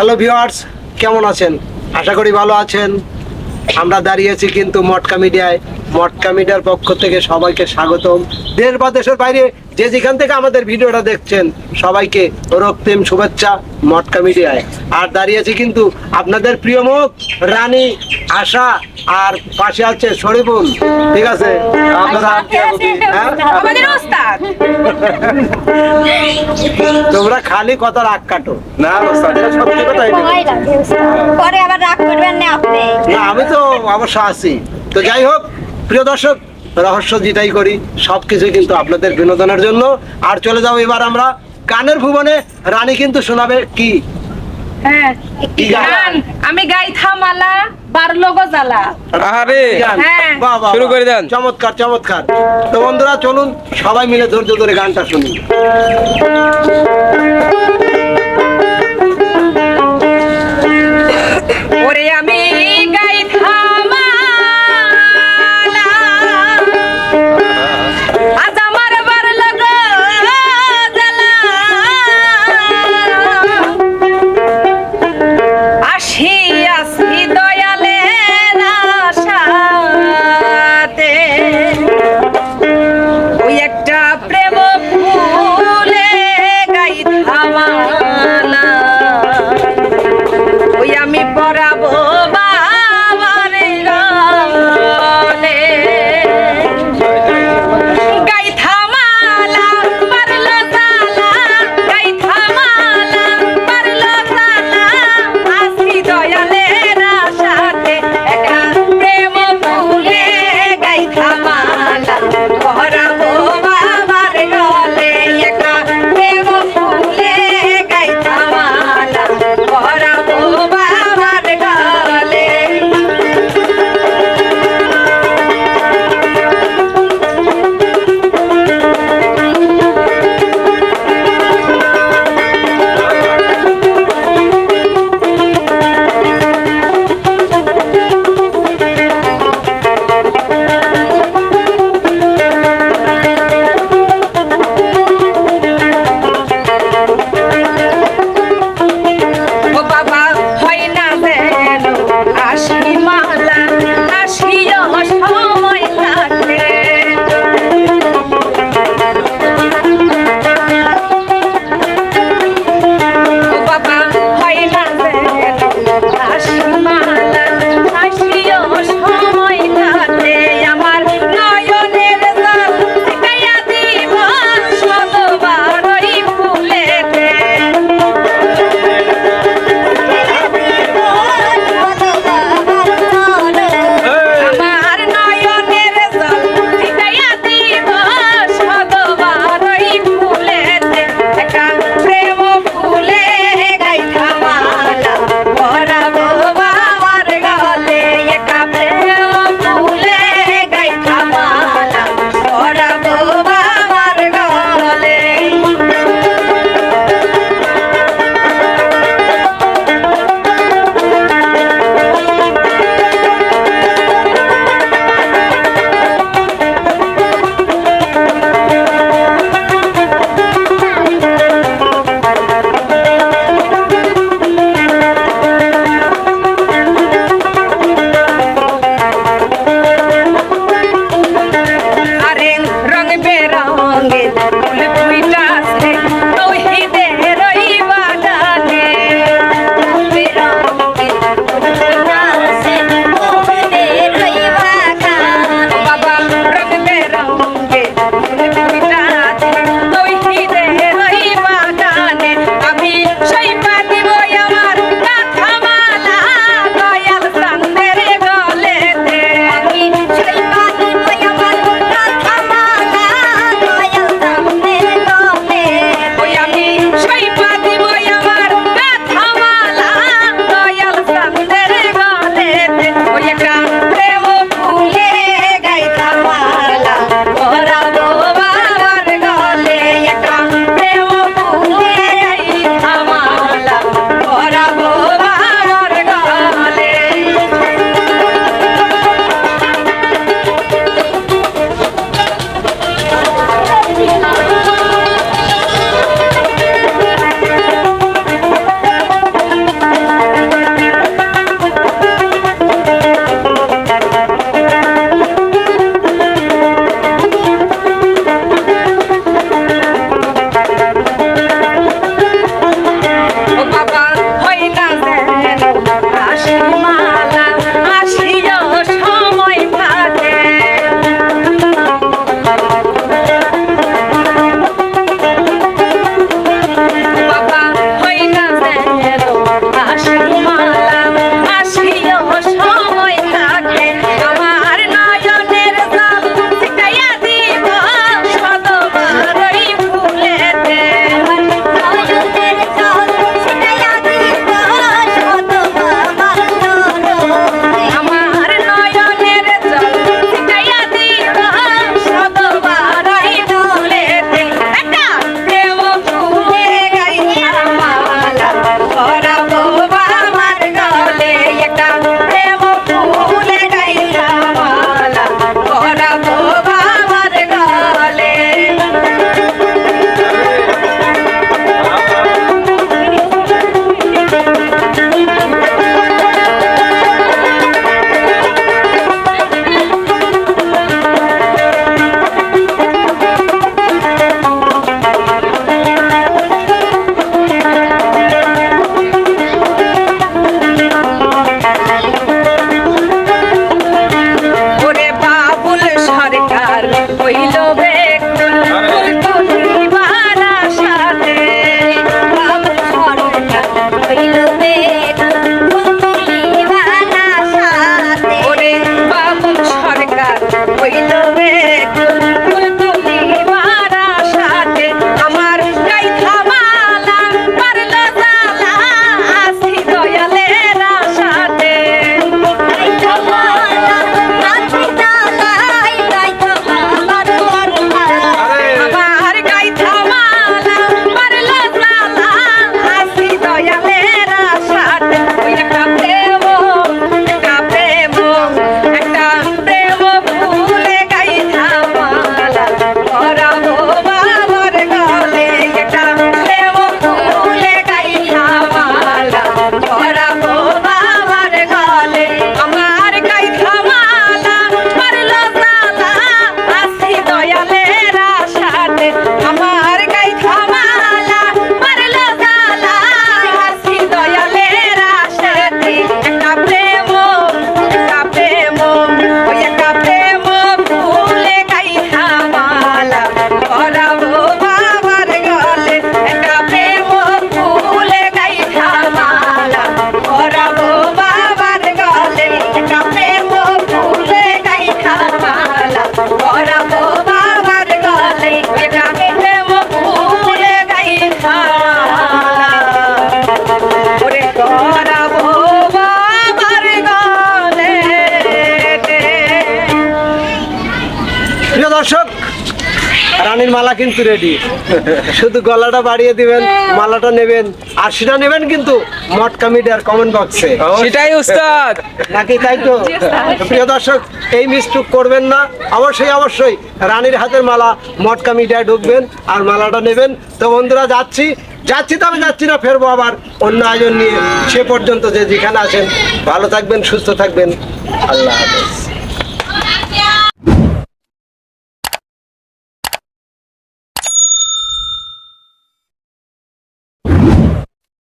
Hello viewers কেমন আছেন? আশা করি ভালো আছেন। আমরা দাঁড়িয়েছি কিন্তু মটকা মিডিয়ায়। মটকা মিডিয়ার পক্ষ থেকে সবাইকে স্বাগতম। দেশ বা দেশের বাইরে যে যেখান থেকে আমাদের ভিডিওটা দেখছেন সবাইকে রক্তিম শুভেচ্ছা মটকা মিডিয়ায়। আর দাঁড়িয়েছি কিন্তু আপনাদের প্রিয় মুখ রানী আশা আর পাশে আছে শরীফুল। ঠিক আছে? আপনারা হ্যাঁ? আমাদের ওস্তাদ। তোমরা খালি কথা রাগ কাটো। না। পরে আবার না আমি তো অবশ্য আছি। তো যাই হোক প্রিয় দর্শক রহস্য যেটাই করি সব কিছু কিন্তু আপনাদের বিনোদনের জন্য। আর চলে যাব এবার আমরা গানের ভুবনে। রানী কিন্তু শোনাবে কি? হ্যাঁ গান? গান। আমি গাই থামালা বারলো গজালা আরে গান? হ্যাঁ। বাহ, বাহ, শুরু করে দেন। চমৎকার চমৎকার। তো বন্ধুরা চলুন সবাই মিলে ধৈর্য ধরে গানটা শুনি। ওরে আমি মালা কিন্তু রেডি শুধু গলাটা বাড়িয়ে দিবেন মালাটা নেবেন আর সেটা নেবেন কিন্তু মটকা মিডিয়ার কমেন্ট বক্সে সেটাই উস্তাদ। নাকি তাই তো? প্রিয় দর্শক এই মিস্টুক করবেন না। অবশ্যই অবশ্যই রানীর হাতের মালা মটকা মিডিয়ায় ঢুকবেন আর মালাটা নেবেন। তো বন্ধুরা যাচ্ছি। যাচ্ছি তো আমি যাচ্ছি না ফেরবো আবার অন্য আয়োজন নিয়ে। সে পর্যন্ত যে যেখানে আছেন ভালো থাকবেন সুস্থ থাকবেন। আল্লাহ হাফেজ।